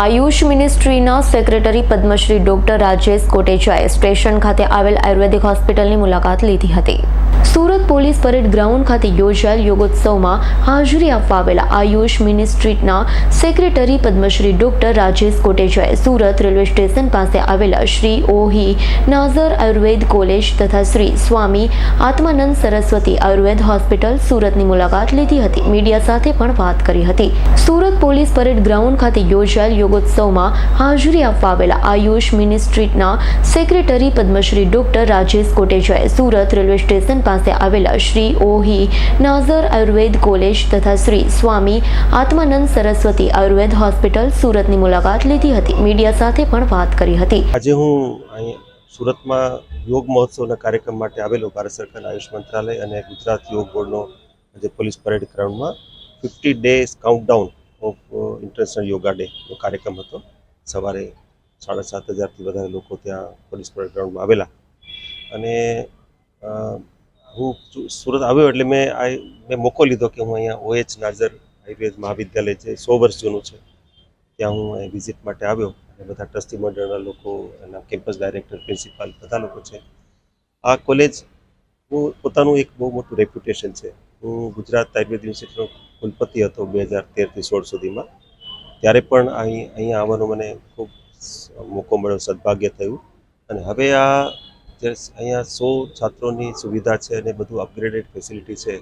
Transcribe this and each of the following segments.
આયુષ મિનિસ્ટ્રીના secretary Padmashri doctor Rajesh કોટેચાએ station ખાતે આવેલ આયુર્વેદિક હોસ્પિટલની મુલાકાત લીધી હતી. સુરત પોલીસ પરેડ ગ્રાઉન્ડ ખાતે યોજાયેલ યોગોત્સવમાં હાજરી આપવા આવેલા આયુષ મિનિસ્ટ્રીના સેક્રેટરી પદ્મશ્રી ડોક્ટર રાજેશ કોટેચાએ સુરત રેલવે સ્ટેશન પાસે આવેલા શ્રી ઓહી નાઝર આયુર્વેદ કોલેજ તથા શ્રી સ્વામી આત્માનંદ સરસ્વતી આયુર્વેદ હોસ્પિટલ સુરતની મુલાકાત લીધી હતી. મીડિયા સાથે પણ વાત કરી હતી. સુરત પોલીસ પરેડ ગ્રાઉન્ડ ખાતે યોજાયેલ યોગોત્સવમાં હાજરી આપવા આવેલા આયુષ મિનિસ્ટ્રીના સેક્રેટરી પદ્મશ્રી ડોક્ટર રાજેશ કોટેચાએ સુરત રેલવે સ્ટેશન પાસે આવેલા શ્રી ઓહી, નાઝર આયુર્વેદ કોલેજ તથા શ્રી સ્વામી આત્માનંદ સરસ્વતી આયુર્વેદ હોસ્પિટલ સુરતની મુલાકાત લીધી હતી. મીડિયા સાથે પણ વાત કરી હતી. આજે હું સુરતમાં યોગ મહોત્સવના કાર્યક્રમ માટે આવેલો ભારત સરકારના આયુષ મંત્રાલય અને ગુજરાત યોગ બોર્ડનો આજે પોલીસ પરેડ ગ્રાઉન્ડમાં fifty days countdown of international yoga ડેનો કાર્યક્રમ હતો. સવારે સાડા સાત હજારથી વધારે લોકો ત્યાં પોલીસ પરેડ ગ્રાઉન્ડમાં આવેલા. અને હું સુરત આવ્યો એટલે મેં આ, મેં મોકો લીધો કે હું અહીંયા ઓએચ નાઝર આયુર્વેદ મહાવિદ્યાલય છે સો વર્ષ જૂનું છે, ત્યાં હું વિઝિટ માટે આવ્યો. અને બધા ટ્રસ્ટી મંડળના લોકો એના કેમ્પસ ડાયરેક્ટર પ્રિન્સિપાલ બધા લોકો છે. આ કોલેજ હું પોતાનું એક બહુ મોટું રેપ્યુટેશન છે. હું ગુજરાત આયુર્વેદ યુનિવર્સિટીનો કુલપતિ હતો બે હજાર તેરથી સોળ સુધીમાં. ત્યારે પણ અહીં, અહીંયા આવવાનો મને ખૂબ મોકો મળ્યો, સદભાગ્ય થયું. અને હવે આ જે અહીંયા સો છાત્રોની સુવિધા છે અને બધું અપગ્રેડેડ ફેસિલિટી છે.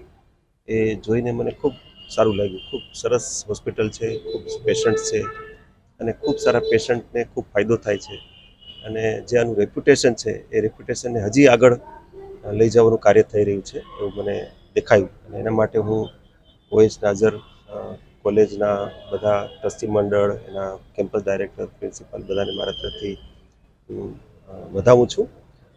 એ જોઈને મને ખૂબ સારું લાગ્યું. ખૂબ સરસ હોસ્પિટલ છે, ખૂબ પેશન્ટ છે અને ખૂબ સારા પેશન્ટને ખૂબ ફાયદો થાય છે. અને જે આનું રેપ્યુટેશન છે, એ રેપ્યુટેશનને હજી આગળ લઈ જવાનું કાર્ય થઈ રહ્યું છે એવું મને દેખાયું. અને એના માટે હું ઓએસ નાઝર કોલેજના બધા ટ્રસ્ટી મંડળ, એના કેમ્પસ ડાયરેક્ટર પ્રિન્સિપાલ બધાને મારા તરફથી હું વધાવું છું.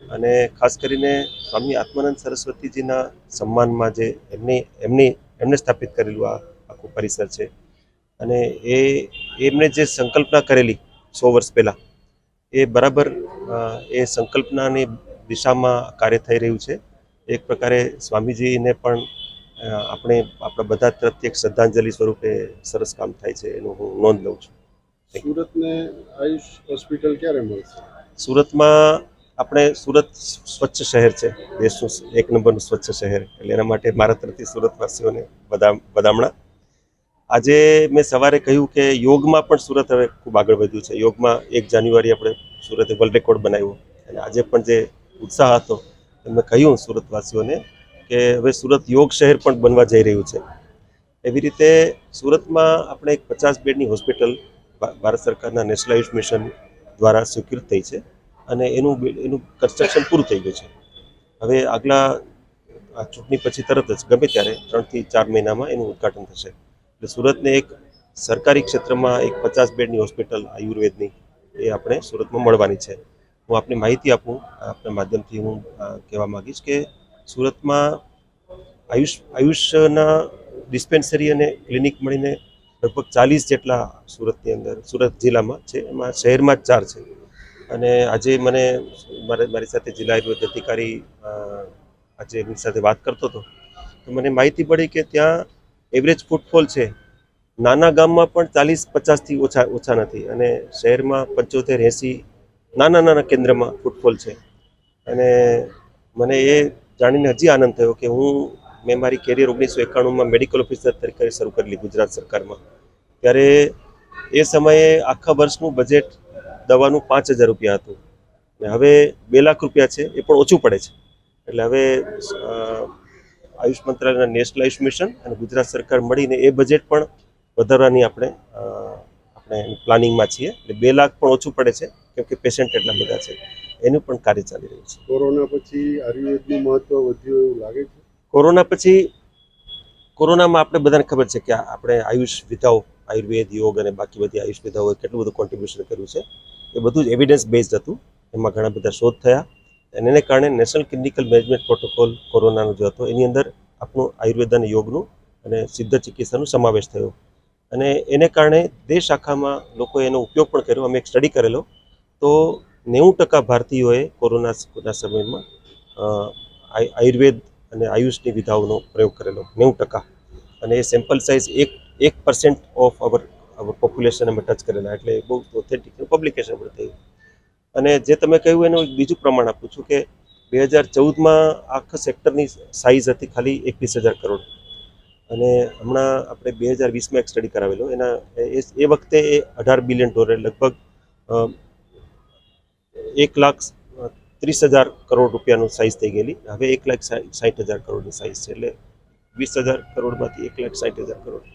અને ખાસ કરીને સ્વામી આત્માનંદ સરસ્વતીજીના સન્માનમાં જે એમની એમની એમને સ્થાપિત કરેલું આ આખું પરિસર છે. અને એ એમણે જે સંકલ્પના કરેલી સો વર્ષ પહેલાં એ બરાબર એ સંકલ્પનાની દિશામાં કાર્ય થઈ રહ્યું છે. એક પ્રકારે સ્વામીજીને પણ આપણે આપણા બધા તરફથી એક શ્રદ્ધાંજલિ સ્વરૂપે સરસ કામ થાય છે એનું હું નોંધ લઉં છું. સુરતને આયુષ હોસ્પિટલ ક્યારે મળશે? સુરતમાં આપણે સુરત સ્વચ્છ શહેર છે. દેશનું એક નંબરનું સ્વચ્છ શહેર. એટલે એના માટે મારા તરફથી સુરતવાસીઓને બધા વધામણા આજે મેં સવારે કહ્યું કે યોગમાં પણ સુરત હવે ખૂબ આગળ વધ્યું છે. યોગમાં એક જાન્યુઆરી આપણે સુરતે વર્લ્ડ રેકોર્ડ બનાવ્યો. અને આજે પણ જે ઉત્સાહ હતો મેં કહ્યું સુરતવાસીઓને કે હવે સુરત યોગ શહેર પણ બનવા જઈ રહ્યું છે. એવી રીતે સુરતમાં આપણે એક પચાસ બેડની હોસ્પિટલ ભારત સરકારના નેશનલ આયુષ મિશન દ્વારા સ્વીકૃત થઈ છે. અને એનું એનું કન્સ્ટ્રક્શન પૂરું થઈ ગયું છે. હવે આગલા, આ ચૂંટણી પછી તરત જ, ગમે ત્યારે, ત્રણથી ચાર મહિનામાં એનું ઉદ્ઘાટન થશે. એટલે સુરતને એક સરકારી ક્ષેત્રમાં એક પચાસ બેડની હોસ્પિટલ, આયુર્વેદની, એ આપણે સુરતમાં મળવાની છે. હું આપને માહિતી આપું, આપના માધ્યમથી હું કહેવા માગીશ કે સુરતમાં આયુષ આયુષના ડિસ્પેન્સરી અને ક્લિનિક મળીને લગભગ ચાલીસ જેટલા સુરતની અંદર, સુરત જિલ્લામાં છે. એમાં શહેરમાં જ ચાર છે. અને આજે મને મારે સાથે જિલ્લા આયુર્વેદ અધિકારી આજે એમની સાથે વાત કરતો હતો, તો મને માહિતી પડી કે ત્યાં એવરેજ ફૂટફોલ છે. નાના ગામમાં પણ ચાલીસ પચાસથી ઓછા ઓછા નથી અને શહેરમાં પંચોતેર એંસી નાના નાના કેન્દ્રમાં ફૂટફોલ છે. અને મને એ જાણીને હજી આનંદ થયો કે હું, મેં મારી કેરિયર ઓગણીસો એકાણુંમાં મેડિકલ ઓફિસર તરીકે શરૂ કરેલી ગુજરાત સરકારમાં. ત્યારે એ સમયે આખા વર્ષનું બજેટ દવાનું પાંચ હજાર રૂપિયા હતું. અને હવે બે લાખ રૂપિયા છે એ પણ ઓછું પડે છે. એટલે હવે આયુષ મંત્રાલયના નેશનલ આયુષ મિશન અને ગુજરાત સરકાર મળીને એ બજેટ પણ વધારવાની આપણે આપણે પ્લાનિંગમાં છીએ. એટલે બે લાખ પણ ઓછું પડે છે કેમ કે પેશન્ટ એટલા બધા છે. એનું પણ કાર્ય ચાલી રહ્યું છે. કોરોના પછી આયુર્વેદનું મહત્વ વધ્યું એવું લાગે છે? કોરોના પછી કોરોનામાં આપણે બધાને ખબર છે કે આપણે આયુષ વિધાઓ આયુર્વેદ યોગ અને બાકી બધી આયુષ વિધાઓએ કેટલું બધું કોન્ટ્રીબ્યુશન કર્યું છે. એ બધું જ એવિડન્સ બેઝડ હતું. એમાં ઘણા બધા શોધ થયા. અને એને કારણે નેશનલ ક્લિનિકલ મેનેજમેન્ટ પ્રોટોકોલ કોરોનાનો જે હતો, એની અંદર આપણું આયુર્વેદ અને યોગનું અને સિદ્ધ ચિકિત્સાનો સમાવેશ થયો. અને એને કારણે દેશ આખામાં લોકોએ એનો ઉપયોગ પણ કર્યો. અમે એક સ્ટડી કરેલો. તો નેવું ટકા ભારતીયોએ કોરોનાના સમયમાં આયુ- આયુર્વેદ અને આયુષની વિધાઓનો પ્રયોગ કરેલો. નેવું ટકા. અને એ સેમ્પલ સાઇઝ એક એક પર્સન્ટ ઓફ અવર પોપ્યુલેશન અમે ટચ કરેલા, એટલે બહુ ઓથેન્ટિક પબ્લિકેશન પણ થયું અને જે તમે કહ્યું એનું એક બીજું પ્રમાણ આપું છું કે બે હજાર ચૌદમાં આખા સેક્ટરની સાઇઝ હતી ખાલી એકવીસ હજાર કરોડ. અને હમણાં આપણે બે હજાર વીસમાં એક સ્ટડી કરાવેલો, એના એ વખતે એ અઢાર બિલિયન ડોલર લગભગ એક લાખ ત્રીસ હજાર કરોડ રૂપિયાનું સાઇઝ થઈ ગયેલી. હવે એક લાખ સાઠ હજાર કરોડની સાઇઝ છે, એટલે વીસ હજાર કરોડમાંથી એક લાખ સાઠ હજાર કરોડ.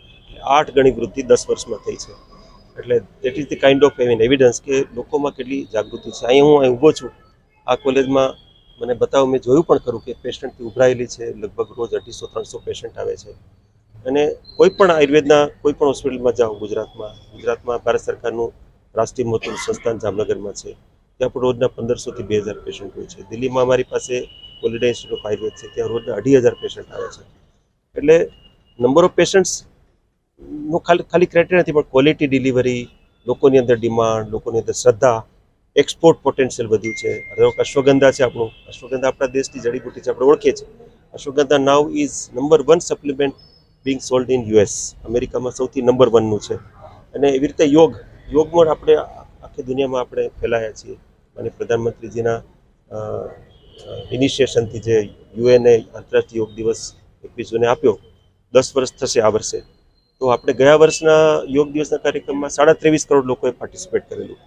આઠ ગણી વૃદ્ધિ દસ વર્ષમાં થઈ છે. એટલે that is the kind of એવિન evidence કે લોકોમાં કેટલી જાગૃતિ છે. અહીં હું અહીં ઊભો છું. આ કોલેજમાં મને બતાવો, મેં જોયું પણ ખરું કે પેશન્ટથી ઉભરાયેલી છે, લગભગ રોજ અઢીસો, ત્રણસો પેશન્ટ આવે છે. અને કોઈ પણ આયુર્વેદના, કોઈ પણ હોસ્પિટલમાં જાઓ, ગુજરાતમાં ગુજરાતમાં ભારત સરકારનું રાષ્ટ્રીય મહત્વનું સંસ્થાન જામનગરમાં છે. ત્યાં પણ રોજના પંદરસોથી બે હજાર પેશન્ટ હોય છે. દિલ્હીમાં અમારી પાસે કોલિડા ઇન્સ્ટિટ્યૂટ ઓફ આયુર્વેદ છે. ત્યાં રોજના અઢી હજાર પેશન્ટ આવે છે. એટલે નંબર ઓફ પેશન્ટ્સ નો ખાલી ખાલી ક્રાઇટેરિયા નથી, પણ ક્વોલિટી ડિલિવરી લોકોની અંદર ડિમાન્ડ લોકોની અંદર શ્રદ્ધા એક્સપોર્ટ પોટેન્શિયલ વધ્યું છે. અશ્વગંધા છે આપણું. અશ્વગંધા આપણા દેશની જડીબુટ્ટી છે, આપણે ઓળખીએ છીએ. Ashwagandha now is number one supplement being sold in US અમેરિકામાં સૌથી નંબર વનનું છે. અને એવી રીતે યોગ, યોગમાં આપણે આખી દુનિયામાં આપણે ફેલાયા છીએ. અને પ્રધાનમંત્રીજીના ઇનિશિએશનથી જે યુએનએ આંતરરાષ્ટ્રીય યોગ દિવસ એકવીસ જૂને આપ્યો, દસ વર્ષ થશે આ વર્ષે. આપણે ગયા વર્ષના યોગ દિવસના કાર્યક્રમમાં સાડા ત્રેવીસ કરોડ લોકોએ પાર્ટિસિપેટ કરેલું.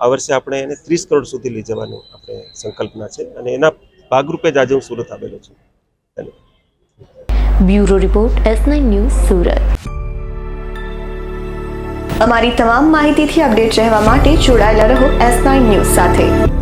આ વર્ષે આપણે એને ત્રીસ કરોડ સુધી લઈ જવાનું આપણે સંકલ્પના છે અને એના ભાગરૂપે જ આજે હું સુરત આવેલો છું. Bureau report, S news, Surat. અમારી તમામ માહિતીથી અપડેટ રહેવા માટે જોડાયેલા રહો એસ ન્યૂઝ સાથે.